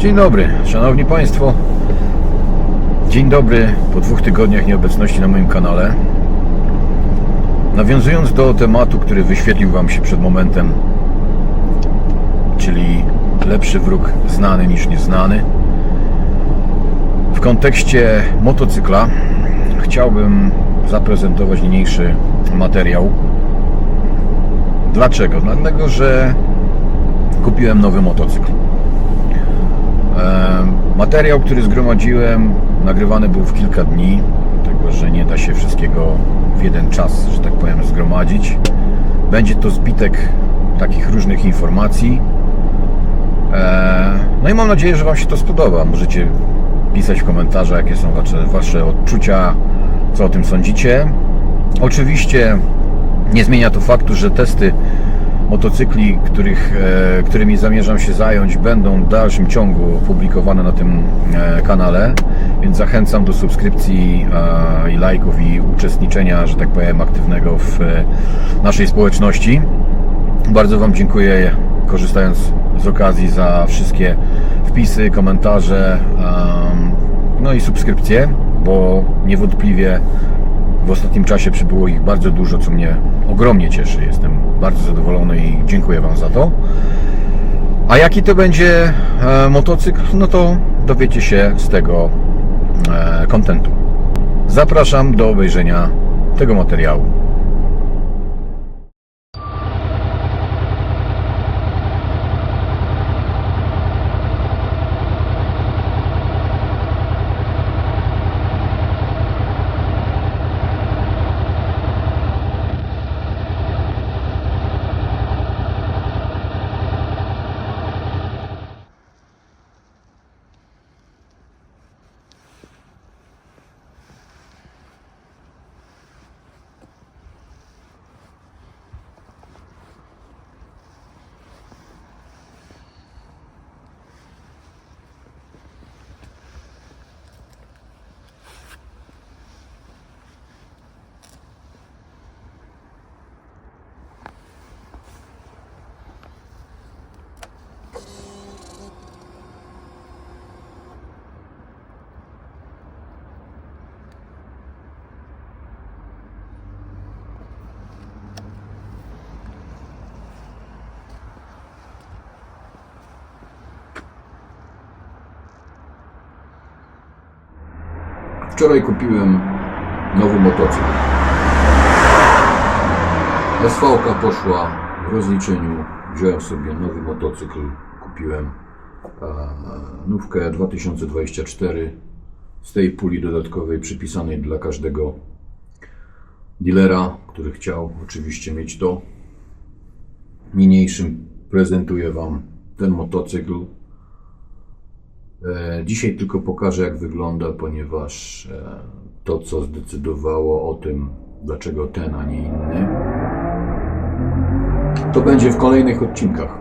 Dzień dobry, szanowni państwo. Dzień dobry po dwóch tygodniach nieobecności na moim kanale. Nawiązując do tematu, który wyświetlił wam się przed momentem, czyli lepszy wróg znany niż nieznany. W kontekście motocykla chciałbym zaprezentować niniejszy materiał. Dlaczego? Dlatego, że kupiłem nowy motocykl. Materiał, który zgromadziłem, nagrywany był w kilka dni, dlatego że nie da się wszystkiego w jeden czas, że tak powiem, zgromadzić. Będzie to zbitek takich różnych informacji. No i mam nadzieję, że Wam się to spodoba. Możecie pisać w komentarzach, jakie są Wasze, wasze odczucia, co o tym sądzicie. Oczywiście nie zmienia to faktu, że testy motocykli, których, e, którymi zamierzam się zająć, będą w dalszym ciągu publikowane na tym e, kanale, więc zachęcam do subskrypcji e, i lajków i uczestniczenia, że tak powiem, aktywnego w naszej społeczności. Bardzo Wam dziękuję, korzystając z okazji, za wszystkie wpisy, komentarze, no i subskrypcje, bo niewątpliwie w ostatnim czasie przybyło ich bardzo dużo, co mnie ogromnie cieszy. Jestem bardzo zadowolony i dziękuję Wam za to. A jaki to będzie e, motocykl, no to dowiecie się z tego e, kontentu. Zapraszam do obejrzenia tego materiału. Wczoraj kupiłem nowy motocykl. SV poszła w rozliczeniu. Wziąłem sobie nowy motocykl. Kupiłem nówkę 2024 z tej puli dodatkowej przypisanej dla każdego dealera, który chciał oczywiście mieć to. Niniejszym prezentuję Wam ten motocykl. E, Dzisiaj tylko pokażę, jak wygląda, ponieważ e, to, co zdecydowało o tym, dlaczego ten, a nie inny, to będzie w kolejnych odcinkach.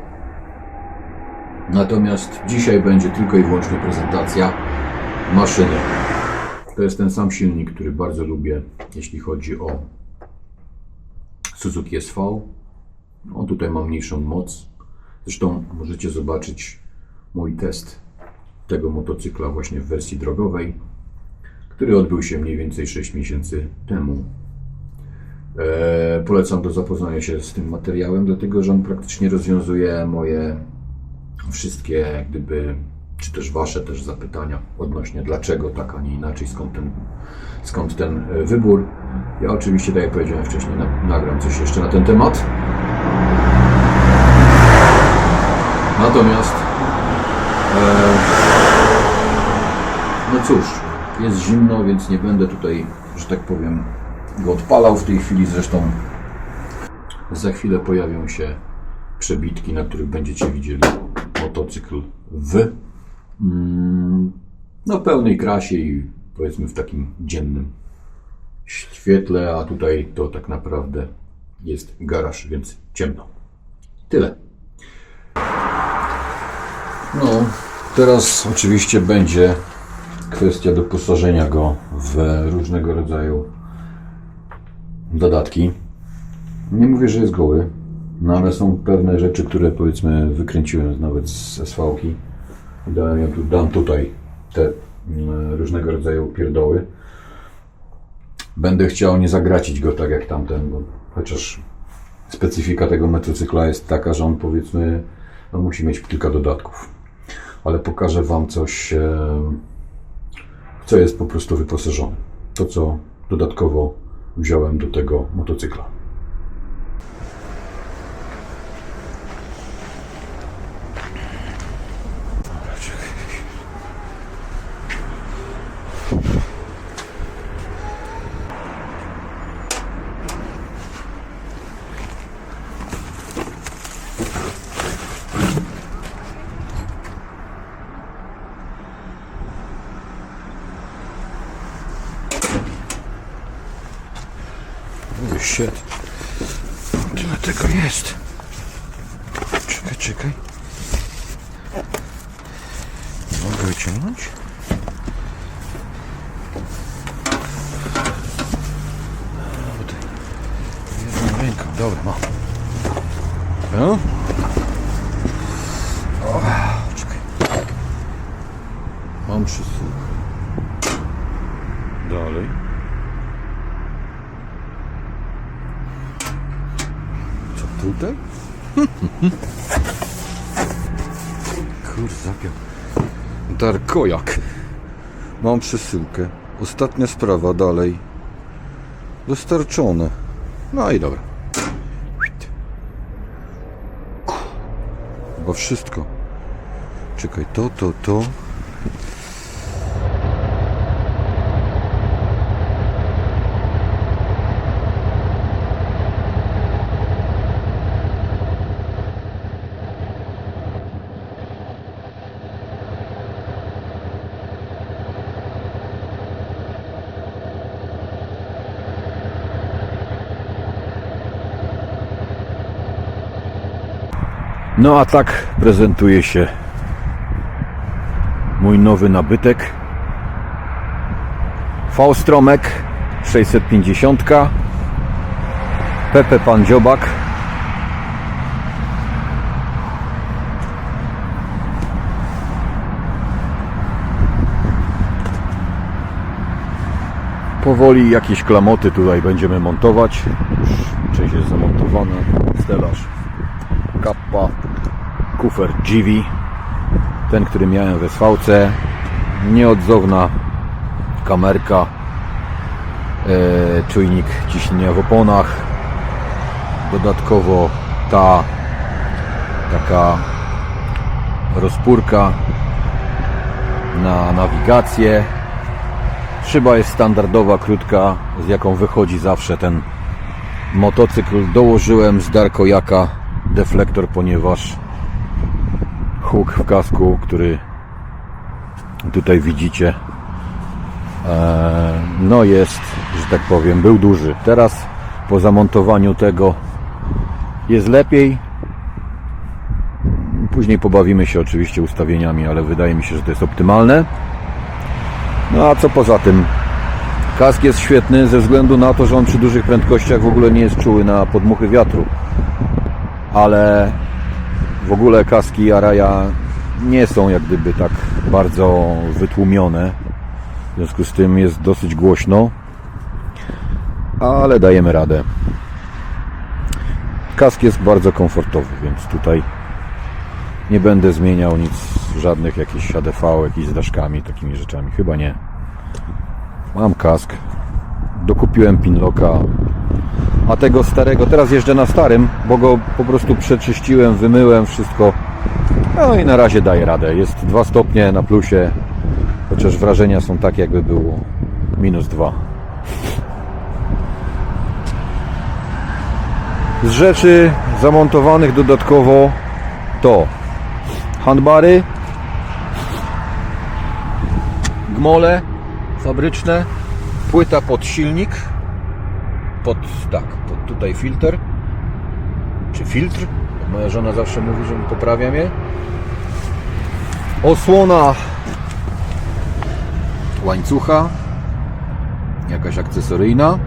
Natomiast dzisiaj będzie tylko i wyłącznie prezentacja maszyny. To jest ten sam silnik, który bardzo lubię, jeśli chodzi o Suzuki SV. On tutaj ma mniejszą moc. Zresztą możecie zobaczyć mój test tego motocykla właśnie w wersji drogowej, który odbył się mniej więcej 6 miesięcy temu. E, polecam do zapoznania się z tym materiałem, dlatego że on praktycznie rozwiązuje moje wszystkie, gdyby, czy też Wasze też zapytania odnośnie dlaczego tak, a nie inaczej, skąd ten, skąd ten e, wybór. Ja oczywiście, tak jak powiedziałem wcześniej, na, nagram coś jeszcze na ten temat. Natomiast e, no cóż, jest zimno, więc nie będę tutaj, że tak powiem, go odpalał w tej chwili. Zresztą za chwilę pojawią się przebitki, na których będziecie widzieli motocykl w mm, no, pełnej krasie i powiedzmy w takim dziennym świetle, a tutaj to tak naprawdę jest garaż, więc ciemno. Tyle. No, teraz oczywiście będzie kwestia doposażenia go w różnego rodzaju dodatki. Nie mówię, że jest goły, no ale są pewne rzeczy, które powiedzmy wykręciłem nawet z SV-ki. Ją tu, dam tutaj te mm, różnego rodzaju pierdoły. Będę chciał nie zagracić go tak jak tamten, bo chociaż specyfika tego motocykla jest taka, że on powiedzmy no, musi mieć kilka dodatków. Ale pokażę Wam coś, co jest po prostu wyposażone. To, co dodatkowo wziąłem do tego motocykla. Oh shit. Tyle tego jest. Czekaj, czekaj. Mogę wyciągnąć? Jedną ręką. Dobra, mam. No? O, czekaj. Mam przysług. Dalej. Co tutaj? Kur, zapiął. Darkojak. Mam przesyłkę. Ostatnia sprawa dalej. Dostarczone. No i dobra. Chyba wszystko. Czekaj, to, to, to. No a tak prezentuje się mój nowy nabytek. Faustromek 650. Pepe Pan Dziobak. Powoli jakieś klamoty tutaj będziemy montować. Część jest zamontowana. Stelaż kappa, kufer GV, ten, który miałem w SVC, nieodzowna kamerka, e, czujnik ciśnienia w oponach, dodatkowo ta taka rozpórka na nawigację. Szyba jest standardowa, krótka, z jaką wychodzi zawsze ten motocykl. Dołożyłem z Darkojaka deflektor, ponieważ huk w kasku, który tutaj widzicie, e, no jest, że tak powiem, był duży. Teraz po zamontowaniu tego jest lepiej. Później pobawimy się oczywiście ustawieniami, ale wydaje mi się, że to jest optymalne. No a co poza tym? Kask jest świetny ze względu na to, że on przy dużych prędkościach w ogóle nie jest czuły na podmuchy wiatru ale w ogóle kaski Araja nie są jak gdyby tak bardzo wytłumione. W związku z tym jest dosyć głośno, ale dajemy radę. Kask jest bardzo komfortowy, więc tutaj nie będę zmieniał nic, żadnych jakichś ADV, jakichś z daszkami, takimi rzeczami. Chyba nie. Mam kask. Dokupiłem pinlocka a tego starego, teraz jeżdżę na starym, bo go po prostu przeczyściłem, wymyłem wszystko. No i na razie daje radę. Jest 2 stopnie na plusie, chociaż wrażenia są takie, jakby było minus 2. Z rzeczy zamontowanych dodatkowo to handbary, gmole fabryczne, płyta pod silnik, pod, tak, pod tutaj filtr, czy filtr, moja żona zawsze mówi, że poprawiam je. Osłona łańcucha, jakaś akcesoryjna.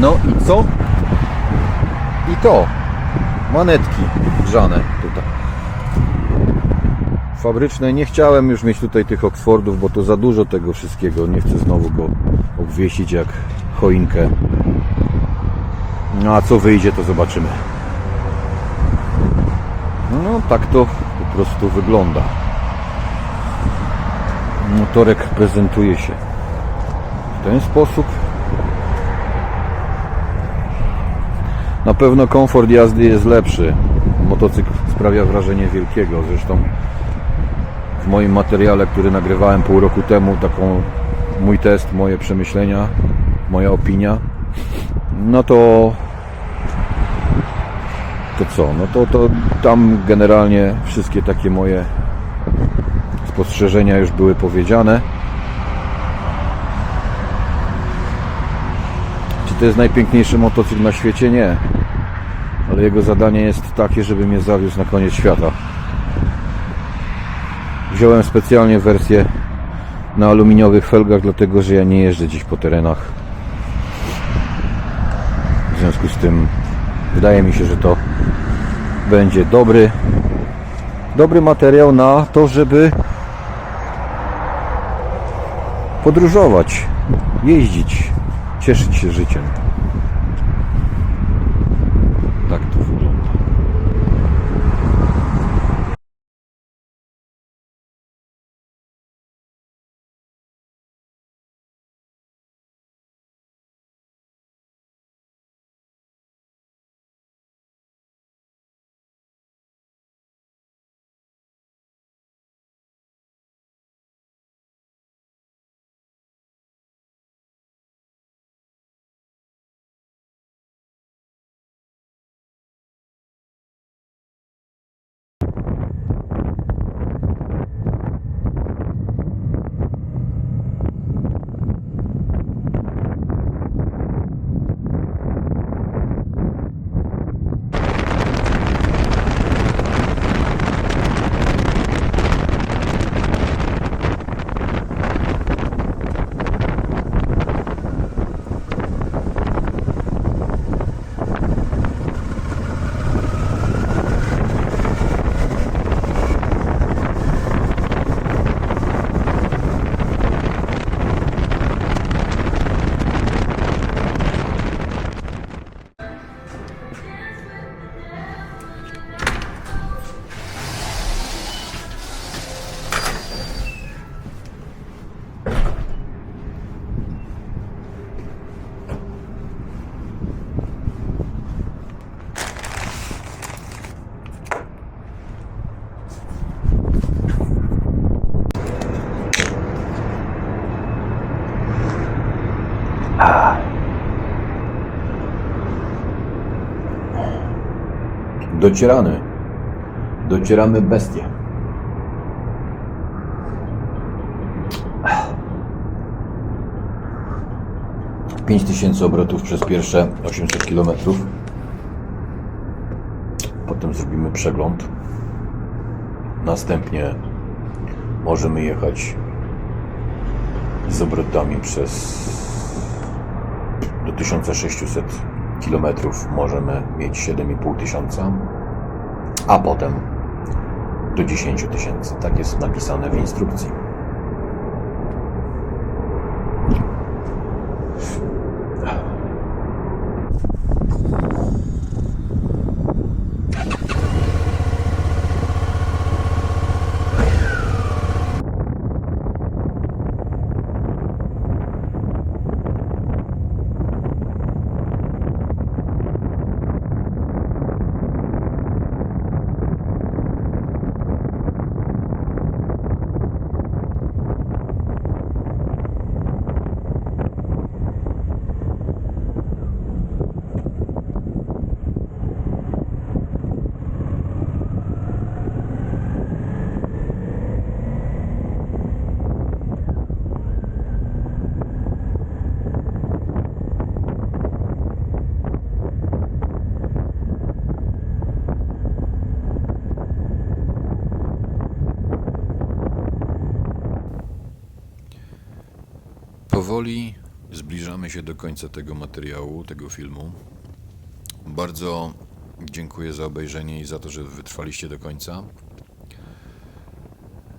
No i co? I to, manetki grzane tutaj. fabryczne. Nie chciałem już mieć tutaj tych Oxfordów, bo to za dużo tego wszystkiego. Nie chcę znowu go obwiesić jak choinkę. No a co wyjdzie, to zobaczymy. No tak to po prostu wygląda. Motorek prezentuje się w ten sposób. Na pewno komfort jazdy jest lepszy. Motocykl sprawia wrażenie wielkiego. Zresztą w moim materiale, który nagrywałem pół roku temu, taką mój test, moje przemyślenia, moja opinia, no to to co? No to, to tam generalnie wszystkie takie moje spostrzeżenia już były powiedziane. Czy to jest najpiękniejszy motocykl na świecie? Nie. Ale jego zadanie jest takie, żeby mnie zawiózł na koniec świata. Wziąłem specjalnie wersję na aluminiowych felgach, dlatego że ja nie jeżdżę dziś po terenach. W związku z tym wydaje mi się, że to będzie dobry dobry materiał na to, żeby podróżować, jeździć, cieszyć się życiem. Docieramy. Docieramy bestie. Pięć tysięcy obrotów przez pierwsze 800 km. Potem zrobimy przegląd. Następnie możemy jechać z obrotami przez do 1600 km możemy mieć 7,5 tysiąca, a potem do 10 tysięcy. Tak jest napisane w instrukcji. Powoli zbliżamy się do końca tego materiału, tego filmu. Bardzo dziękuję za obejrzenie i za to, że wytrwaliście do końca.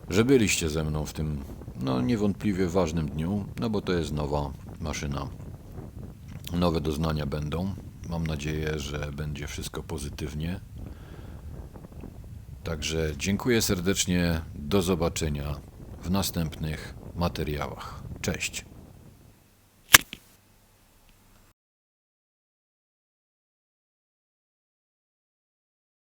że byliście ze mną w tym, no niewątpliwie ważnym dniu, no bo to jest nowa maszyna. Nowe doznania będą. Mam nadzieję, że będzie wszystko pozytywnie. Także dziękuję serdecznie. Do zobaczenia w następnych materiałach. Cześć.